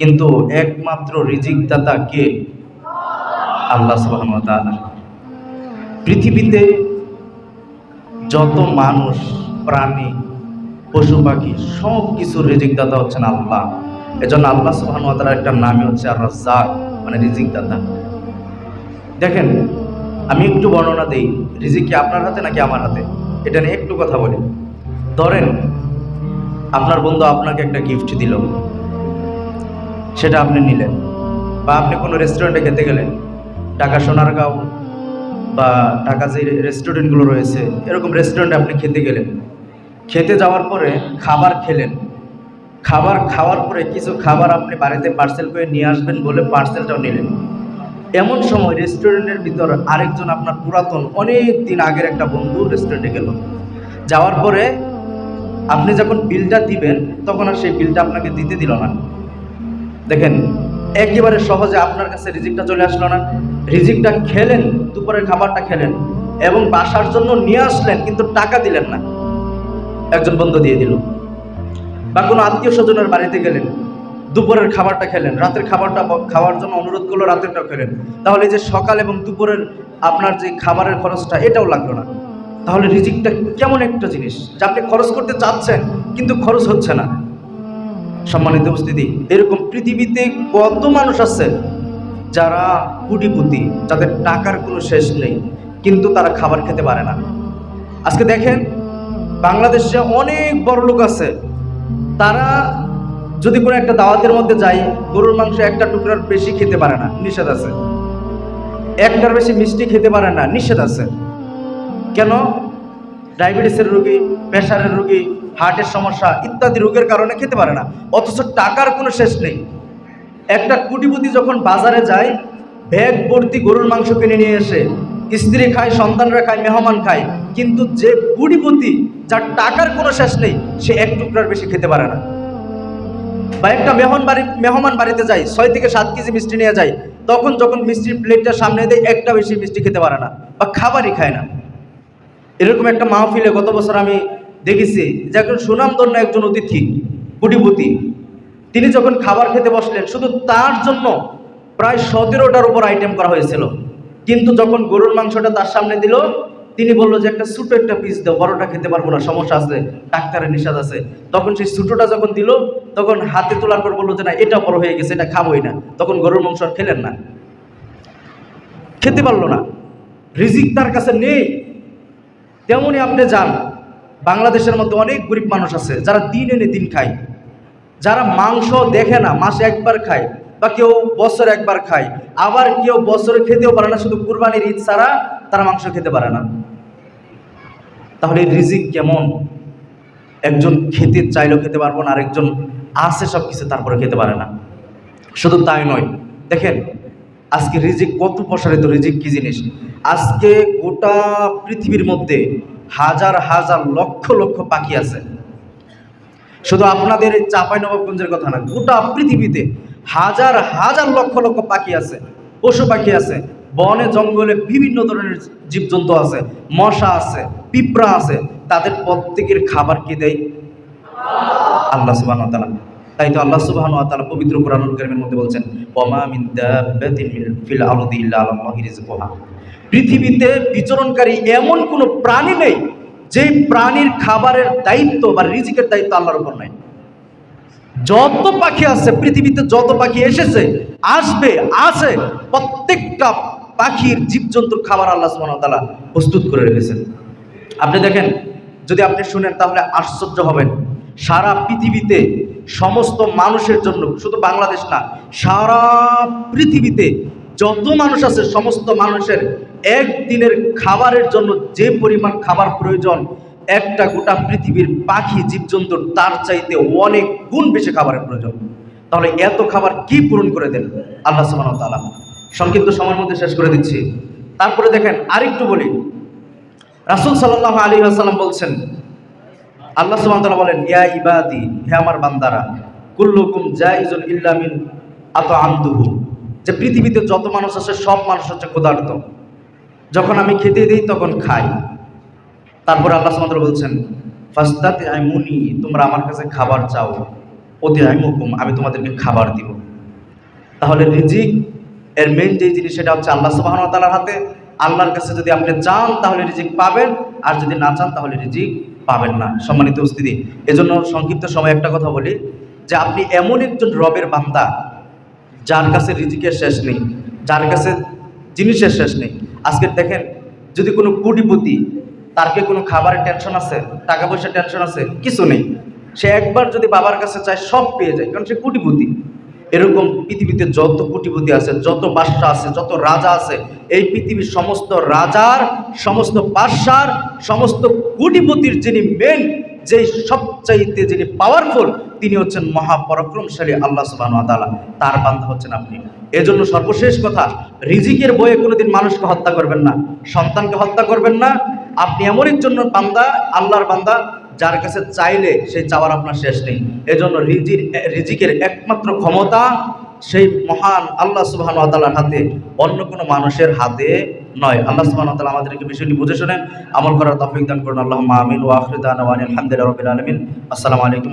কিন্তু একমাত্র রিজিক দাতা কে? আল্লাহ পৃথিবীতে যত মানুষ, প্রাণী, পশু, পাখি, সব কিছুর রিজিক দাতা হচ্ছেন আল্লাহ। এজন্য আল্লাহ ওয়া একটা নামই হচ্ছে আর রাজ্জাক মানে রিজিক দাতা দেখেন, আমি একটু বর্ণনা দিই, রিজিক কি আপনার হাতে নাকি আমার হাতে? এটা নিয়ে একটু কথা বলি। ধরেন, আপনার বন্ধু আপনাকে একটা গিফট দিল। সেটা আপনি নিলেন বা আপনি কোনো রেস্টুরেন্টে খেতে গেলেন ঢাকা সোনারগাঁও বা ঢাকা যে রেস্টুরেন্টগুলো রয়েছে, এরকম রেস্টুরেন্টে আপনি খেতে গেলেন। খেতে যাওয়ার পরে খাবার খেলেন। খাবার খাওয়ার পরে কিছু খাবার আপনি বাড়িতে পার্সেল করে নিয়ে আসবেন বলে পার্সেলটাও নিলেন। এমন সময় রেস্টুরেন্টের ভিতর আরেকজন আপনার পুরাতন, অনেক দিন আগের একটা বন্ধু রেস্টুরেন্টে গেল। যাওয়ার পরে আপনি যখন বিলটা দিবেন, তখন আর সেই বিলটা আপনাকে দিতে দিল না। দেখেন, একেবারে সহজে আপনার কাছে রিজিকটা চলে আসলো না। রিজিকটা খেলেন, দুপুরের খাবারটা খেলেন এবং বাসার জন্য নিয়ে আসলেন, কিন্তু টাকা দিলেন না। একজন বন্ধু দিয়ে দিল। বা কোনো আত্মীয় স্বজনের বাড়িতে গেলেন, দুপুরের খাবারটা খেলেন, রাতের খাবারটা খাওয়ার জন্য অনুরোধ করল রাতেরটাও খেলেন। তাহলে যে সকাল এবং দুপুরের আপনার যে খাবারের খরচটা, এটাও লাগল না। তাহলে রিজিকটা কেমন একটা জিনিস, যা আপনি খরচ করতে চাচ্ছেন, কিন্তু খরচ হচ্ছে না। সম্মানিত উপস্থিতি, এরকম পৃথিবীতে কত মানুষ আছে যারা কুটিপুতি, যাদের টাকার কোনো শেষ নেই, কিন্তু তারা খাবার খেতে পারে না। আজকে দেখেন, বাংলাদেশে অনেক বড় লোক আছে। তারা যদি কোনো একটা দাওয়াতের মধ্যে যায়, গরুর মাংস একটা টুকরার বেশি খেতে পারে না, নিষেধ আছে। একটার বেশি মিষ্টি খেতে পারে না, নিষেধ আছে। কেন? ডায়াবেটিসের রোগী প্রেশারের রোগী হার্টের সমস্যা ইত্যাদি রোগের কারণে খেতে পারে না। অথচ টাকার কোনো শেষ নেই। একটা কুটিপতি যখন বাজারে যায়, ব্যাগ ভর্তি গরুর মাংস কিনে নিয়ে এসে, স্ত্রী খায়, সন্তানরা খায়, মেহমান খায়, কিন্তু যে কুটিপতি, যার টাকার কোনো শেষ নেই, সে এক টুকরার বেশি খেতে পারে না। বা একটা মেহমান বাড়ি, মেহমান বাড়িতে যায়, ছয় থেকে সাত কেজি মিষ্টি নিয়ে যায়, তখন যখন মিষ্টির প্লেটটা সামনে দেয়, একটা বেশি মিষ্টি খেতে পারে না বা খাবারই খায় না। এরকম একটা মাহফিলে গত বছর আমি দেখেছি যে একজন সুনামধন্য একজন অতিথি কুটিপতি। তিনি যখন খাবার খেতে বসলেন, শুধু তার জন্য প্রায় সতেরোটার উপর আইটেম করা হয়েছিল। কিন্তু যখন গরুর মাংসটা তার সামনে দিল, তিনি বলল যে, একটা ছোটো একটা পিস দাও, বড়টা খেতে পারব না, সমস্যা আছে, ডাক্তারের নিষেধ আছে। তখন সেই ছোটোটা যখন দিল, তখন হাতে তোলার পর বলল যে, না, এটা বড় হয়ে গেছে, এটা খাবোই না। তখন গরুর মাংস আর খেলেন না। খেতে পারল না। রিজিক তার কাছে নেই। তেমনই আপনি যান বাংলাদেশের মধ্যে অনেক গরিব মানুষ আছে, যারা দিন এনে দিন খায়। যারা মাংস দেখে না, মাসে একবার খায় বা কেউ বছরে একবার খায়, আবার কেউ বছরে খেতেও পারে না, শুধু কুরবানির ঈদ ছাড়া তারা মাংস খেতে পারে না। তাহলে রিজিক কেমন? একজন খেতে চাইলেও খেতে পারব না, আরেকজন আছে সব কিছু তারপরে খেতে পারে না। শুধু তাই নয়, দেখেন, আজকে রিজিক কত প্রসারিত, রিজিক কি জিনিস? আজকে গোটা পৃথিবীর মধ্যে হাজার হাজার লক্ষ লক্ষ পাখি আছে। শুধু আপনাদের এই চাপাই নবাবগঞ্জের কথা না, গোটা পৃথিবীতে হাজার হাজার লক্ষ লক্ষ পাখি আছে, পশু পাখি আছে, বনে, জঙ্গলে বিভিন্ন ধরনের জীবজন্তু আছে, মশা আছে, পিঁপড়া আছে, তাদের প্রত্যেকের খাবার কি দেয়? আল্লাহ তাআলা। তাই তো আল্লাহ সুবহানাহু ওয়া তাআলা পবিত্র কোরআনুল কারীমের মধ্যে বলছেন মিন ফিল পৃথিবীতে বিচরণকারী এমন কোনো প্রাণী নেই যে প্রাণীর খাবারের দায়িত্ব বা রিজিকের দায়িত্ব আল্লাহর উপর নাই। যত পাখি আছে, পৃথিবীতে যত পাখি এসেছে, আসবে, আছে, প্রত্যেকটা পাখির জীবজন্তুর খাবার আল্লাহ ওয়া প্রস্তুত করে রেখেছেন। আপনি দেখেন, যদি আপনি শুনেন, তাহলে আশ্চর্য হবেন। সারা পৃথিবীতে সমস্ত মানুষের জন্য, শুধু বাংলাদেশ না, সারা পৃথিবীতে যত মানুষ আছে, সমস্ত মানুষের একদিনের খাবারের জন্য যে পরিমাণ খাবার প্রয়োজন, একটা গোটা পৃথিবীর পাখি জীবজন্তুর তার চাইতে অনেক গুণ বেশি খাবারের প্রয়োজন। তাহলে এত খাবার কি পূরণ করে দেন আল্লাহ ওয়া সংক্ষিপ্ত সময়ের মধ্যে শেষ করে দিচ্ছি। তারপরে দেখেন আরেকটু বলি। রাসূল সাল্লাল্লাহু আলী ওয়াসাল্লাম বলছেন আল্লাহ সুবহানাহু তাআলা বলেন, ইয়া ইবাদি, হে আমার বান্দারা, কুল্লুকুম জাইজুন ইল্লা মিন আতআমতুহু যে পৃথিবীতে যত মানুষ আছে, সব মানুষ হচ্ছে ক্ষুধার্ত। যখন আমি খেতে দিই, তখন খাই। তারপর আল্লাহ তাআলা বলছেন ফাস্তাতি আইমুনি তোমরা আমার কাছে খাবার চাও। অতি আইমুকুম আমি তোমাদেরকে খাবার দিব। তাহলে রিজিক, এর মেন যে জিনিস, সেটা হচ্ছে আল্লাহ সুবাহন তালার হাতে। আল্লাহর কাছে যদি আপনি চান, তাহলে রিজিক পাবেন। আর যদি না চান, তাহলে রিজিক পাবেন না, সম্মানিত উপস্থিতি। এজন্য সংক্ষিপ্ত সময় একটা কথা বলি, যে আপনি এমন একজন রবের বান্দা, যার কাছে রিজিকের শেষ নেই, যার কাছে জিনিসের শেষ নেই। আজকে দেখেন, যদি কোনো কোটিপতি তার কি কোনো খাবারের টেনশন আছে টাকা পয়সার টেনশন আছে, কিছু নেই। সে একবার যদি বাবার কাছে চায়, সব পেয়ে যায়, কারণ সে কোটিপতি। এরকম পৃথিবীতে যত কোটিপতি আছে, যত বাদশা আছে, যত রাজা আছে, এই পৃথিবীর সমস্ত রাজার, সমস্ত বাদশার, সমস্ত কোটিপতির যিনি মেন যে সবচাইতে যিনি পাওয়ারফুল তিনি হচ্ছেন মহাপরাক্রমশালী আল্লাহ সুবাহ তার বান্ধা হচ্ছেন আপনি। এজন্য সর্বশেষ কথা, রিজিকের বয়ে কোনোদিন মানুষকে হত্যা করবেন না, সন্তানকে হত্যা করবেন না। আপনি এমন একজন বান্দা, আল্লাহর বান্দা যার কাছে চাইলে সেই চাওয়ার আপনার শেষ নেই। এজন্য রিজির, রিজিকের একমাত্র ক্ষমতা সেই মহান আল্লাহ সুবাহ তালার হাতে, অন্য কোনো মানুষের হাতে নয়। আল্লাহ সুবাহ তালা আমাদেরকে বিষয়টি বুঝে শোনেন। আমল করার তফিক দান করুন। আল্লাহ আমিন। ও আখরিদান আলহামদুলিল্লাহ রবিল আলমিন। আসসালামু আলাইকুম